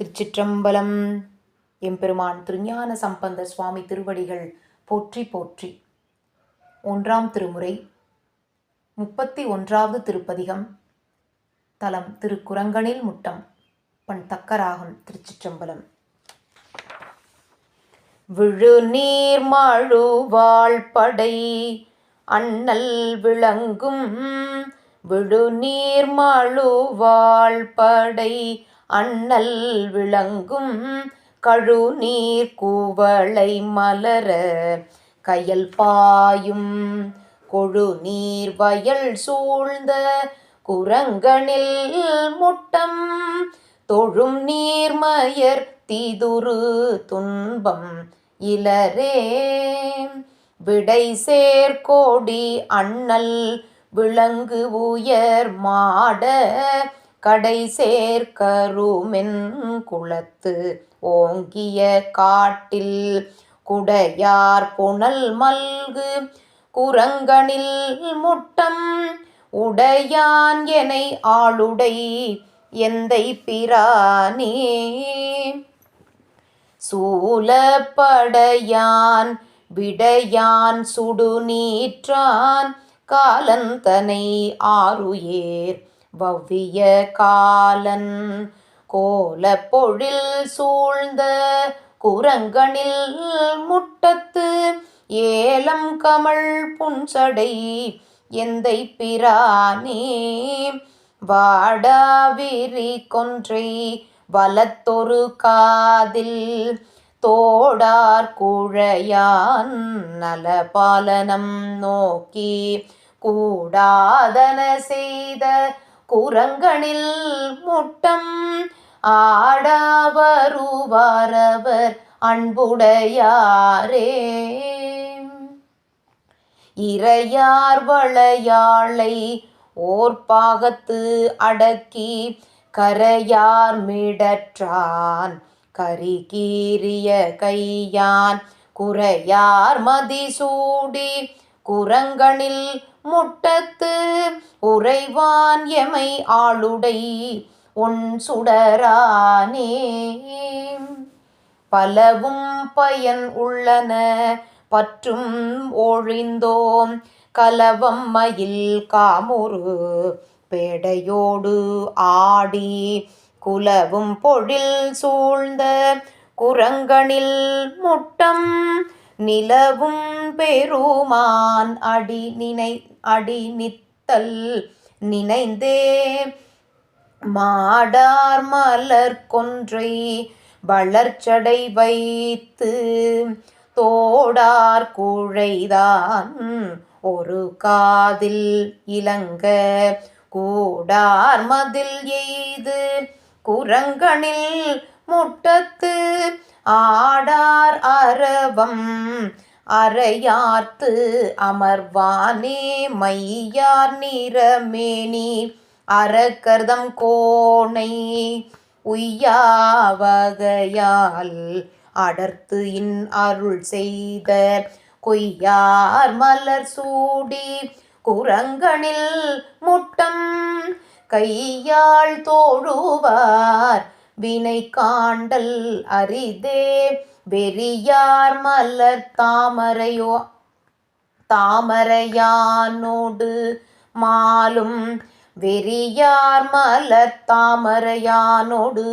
திருச்சிற்றம்பலம். எம்பெருமான் திருஞான சம்பந்த சுவாமி திருவடிகள் போற்றி போற்றி. ஒன்றாம் திருமுறை. முப்பத்தி ஒன்றாவது திருப்பதிகம். தலம் திருக்குரங்கனில் முட்டம். பண் தக்கராகும் திருச்சிற்றம்பலம். விழுநீர் மழுவாள் படை. அண்ணல் விளங்கும். விழுநீர் மழுவாள் படை. அண்ணல் விளங்கும் கழுநீர் கூவளை மலர கயல் பாயும் கொழுநீர் வயல் சூழ்ந்த குரங்கனில் முட்டம் தொழும் நீர்மயர் தீதுரு துன்பம் இலரே. விடை சேர்கோடி அண்ணல் விளங்கு உயர் மாட கடை சேர்க்கருமென் குளத்து ஓங்கிய காட்டில் குடையார் புனல் மல்கு குரங்கனில் முட்டம் உடையான் எனை ஆளுடை எந்தை பிரானே? சூலப்படையான் விடையான் சுடுநீற்றான் காலந்தனை ஆறுயேர் வவ்விய காலன் கோல பொழில் சூழ்ந்த குரங்கனில் முட்டத்து ஏலம் கமல் புன்சடை எந்தை பிரானே? வாடாவிரி கொன்றை வலத்தொரு காதில் தோடார் குழையான் நலபாலனம் நோக்கி கூடாதன செய்த குரங்கனில் முட்டம் ஆடாவருவாரவர் அன்புடையாரே. இறையார் வளையாளை ஓர்பாகத்து அடக்கி கரையார் மிடற்றான். கரிகீரிய கையான் குறையார் மதிசூடி குரங்கனில் முட்டத்து உறைவான் எமை ஆளுடை உன் சுடரானே. பலவும் பயன் உள்ளன பற்றும் ஒழிந்தோம். கலவம் மயில் காமுறு பேடையோடு ஆடி. குலவும் பொழில் சூழ்ந்த குரங்கனில் முட்டம் நிலவும் பெருமான் அடி நினை அடி நித்தல் நினைந்தே. மாடார் மலர் கொன்றை வளர்ச்சடை வைத்து தோடார் குழைதான். ஒரு காதில் இலங்க கூடார் மதில் எய்து குரங்கனில் முட்டத்து ஆடார் அரவம் அறையார்த்து அமர்வானே மையார் நிறமேனி அறக்கர்தம் கோணை உய்யாவகையால் அடர்த்து இன் அருள் செய்த கொய்யார் மலர் சூடி குரங்கனில் முட்டம் கையாள் தோழுவார். வினை காண்டல் அரிதே. வெறியார் மலர் தாமரையோ தாமரையானோடு மாலும். வெறியார் மலர் தாமரையானோடு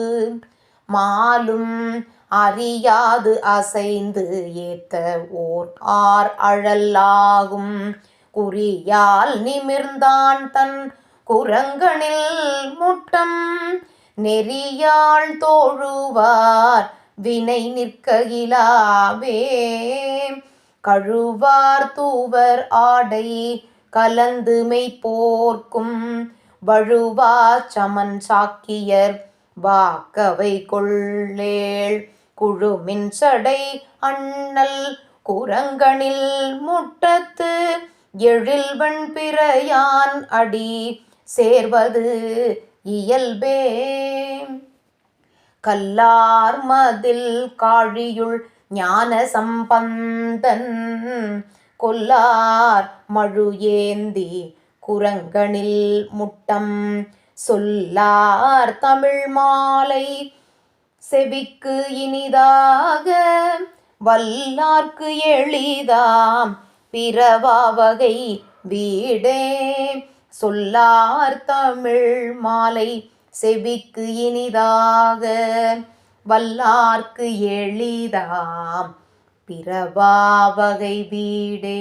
மாலும். அறியாது அசைந்து ஏத்த ஓர் ஆர் அழல்லாகும் குறியால் நிமிர்ந்தான் தன் குரங்கனில் முட்டம். நெறியாள் தோழுவார் வினை நிற்ககிலாவே. கழுவார் தூவர் ஆடை கலந்து மெய்ப்போர்க்கும். வழுவா சமன் சாக்கியர் வாக்கவை கொள்ளேள். குழுமின் சடை அண்ணல் குரங்கனில் முட்டத்து. எழில்வன் பிறையான் அடி சேர்வது இயல்பே. கல்லார் மதில் காழியுள் ஞான சம்பந்தன் கொல்லார் மழு ஏந்தி குரங்கனில் முட்டம் சொல்லார் தமிழ் மாலை செவிக்கு இனிதாக வல்லார்க்கு எளிதாம் பிறவா வகை வீடே. சொல்லார் தமிழ் மாலை செவிக்கு இனிதாக வல்லார்க்கு எளிதாம் பிறவாவகை வீடே.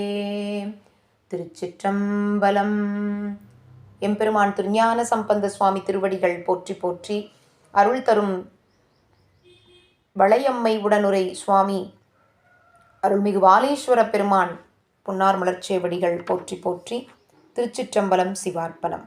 திருச்சிற்றம்பலம். எம்பெருமான் திருஞான சம்பந்த சுவாமி திருவடிகள் போற்றி போற்றி அருள் தரும் வளையம்மை உடனுரை சுவாமி அருள்மிகு வாலேஸ்வர பெருமான் புன்னார் மலர்ச்சேவடிகள் போற்றி போற்றி திருச்சிற்றம்பலம் சிவார்ப்பணம்.